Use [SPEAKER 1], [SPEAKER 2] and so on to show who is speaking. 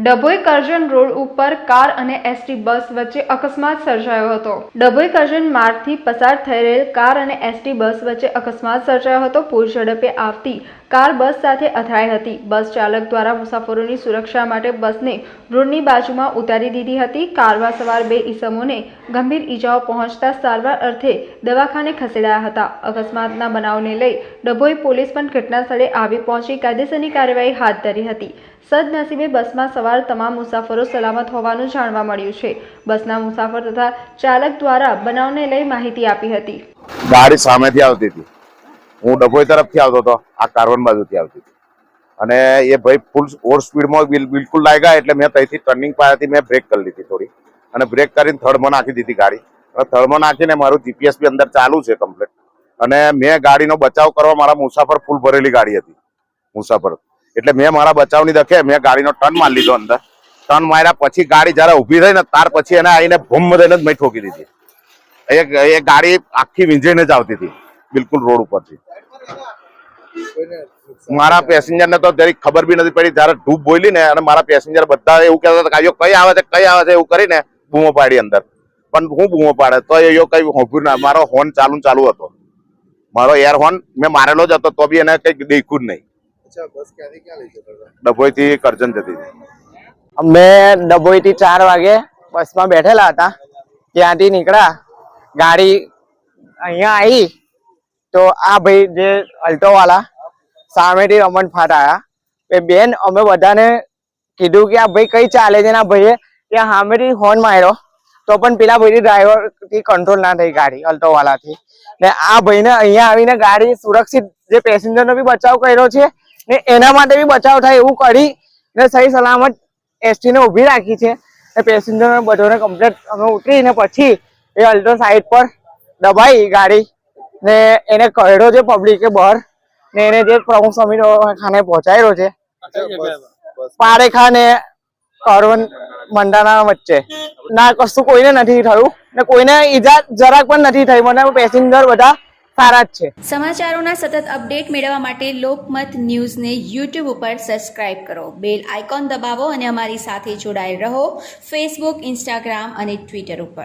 [SPEAKER 1] Dabhoi Karjan road ઉપર car અને ST bus વચ્ચે અકસ્માત સર્જાયો હતો. ડભોઈ કરજણ માર્ગથી પસાર થઈ રહેલ કાર અને એસટી બસ વચ્ચે અકસ્માત સર્જાયો હતો. પૂર ઝડપે આવતી કાર બસ સાથે અથડાઈ હતી. બસ ચાલક દ્વારા મુસાફરોની સુરક્ષા માટે બસને રોડની બાજુમાં ઉતારી દીધી હતી. કારમાં સવાર બે ઈસમોને ગંભીર ઈજાઓ પહોંચતા સારવાર અર્થે દવાખાને ખસેડાયા હતા. અકસ્માતના બનાવને લઈ ડભોઈ પોલીસ પણ ઘટના સ્થળે આવી પહોંચી કાયદેસરની કાર્યવાહી હાથ ધરી હતી. સદનસીબે બસમાં સવાર તમામ મુસાફરો સલામત હોવાનું જાણવા મળ્યું છે. બસના મુસાફર તથા ચાલક દ્વારા બનાવને લઈ માહિતી આપી હતી.
[SPEAKER 2] ગાડી સામેથી આવતી હતી. હું ડભોઈ તરફથી આવતો હતો. આ કાર્બન બાજુથી આવતી હતી. અને એ ભાઈ ફૂલ ઓવર સ્પીડમાં બિલ- બિલકુલ લાગ્યા એટલે મેં ત્યાંથી ટર્નિંગ પાયાથી મેં બ્રેક કરી લીધી થોડી. અને બ્રેક કરીને થર્ડમાં નાખી દીધી ગાડી. અને થર્ડમાં નાખીને મારું જીપીએસ બી અંદર ચાલુ છે કમ્પ્લેટ અને મેં ગાડીનો બચાવ કરવા મારા મુસાફર ફૂલ ભરેલી ગાડી હતી. મુસાફર. એટલે મેં મારા બચાવની દખે મેં ગાડીનો ટર્ન મારી લીધો અંદર. ટર્ન માર્યા પછી ગાડી જયારે ઊભી થઈ ને ત્યાર પછી એને આવીને ભૂમ થઈને જ મેં ઠોકી દીધી. એ ગાડી આખી વીંઝીને જ આવતી હતી. બિલકુલ રોડ ઉપરથી. મારા પેસેન્જર ને તો જરી ખબર બી નથી પડી. જ્યારે ધૂપ બોલી ને અને મારા પેસેન્જર બધા એવું કહેતા હતા કે કઈ આવે છે કઈ આવે છે? એવું કરીને બૂમો પાડી અંદર. પણ હું બૂમો પાડે. તો એ કઈ હોભ્યું ના. મારો હોર્ન ચાલુ ચાલુ હતો. મારો એર હોર્ન મેં મારેલો જ હતો તો બી એને કઈ દેખ્યું જ નહીં.
[SPEAKER 3] અચ્છા બસ ક્યાંથી ક્યાં લઈ જતા હતા?
[SPEAKER 2] ડભોઈ થી કરજણ જતી હતી.
[SPEAKER 4] અમે ડભોઈ થી ચાર વાગે બસમાં બેઠેલા હતા. ત્યાંથી નીકળ્યા. ગાડી અહીંયા આવી તો આ ભાઈ જે અલ્ટો વાળા સામેથી રમણ ફાટ આવ્યા એ બેન, અમે બધાને કીધું કે આ ભાઈ કઈ ચાલે છે ના ભાઈએ ત્યાં સામેથી હોર્ન માર્યો. તો પણ પેલા ભાઈથી ડ્રાઈવરથી કંટ્રોલ ના થઈ ગાડી અલ્ટો વાળાથી ને આ ભાઈને અહીંયા આવીને ગાડી સુરક્ષિત જે પેસેન્જર નો બી બચાવ કર્યો છે ને એના માટે બી બચાવ થાય એવું કરી ને સહી સલામત એસટી ને ઊભી રાખી છે. ને પેસેન્જર બધોને કમ્પ્લેટ અમે ઉતરીને પછી એ અલ્ટો સાઈડ પર દબાઈ ગાડી. ને એને કર્યો છે પબ્લિકે બહાર. ને એને જે પ્રમુખ સ્વામી ખાને પહોંચાડ્યો છે. પારેખા ને કરવન મંડાના વચ્ચે. ના કશું કોઈને નથી થયું. ને કોઈને ઈજા જરાક પણ નથી થઈ. મને પેસેન્જર બધા સારા જ છે.
[SPEAKER 5] સમાચારોના સતત અપડેટ મેળવવા માટે લોકમત ન્યૂઝને યુટ્યુબ ઉપર સબસ્ક્રાઇબ કરો. બેલ આઇકોન દબાવો અને અમારી સાથે જોડાયેલ રહો. ફેસબુક ઇન્સ્ટાગ્રામ અને ટ્વિટર ઉપર.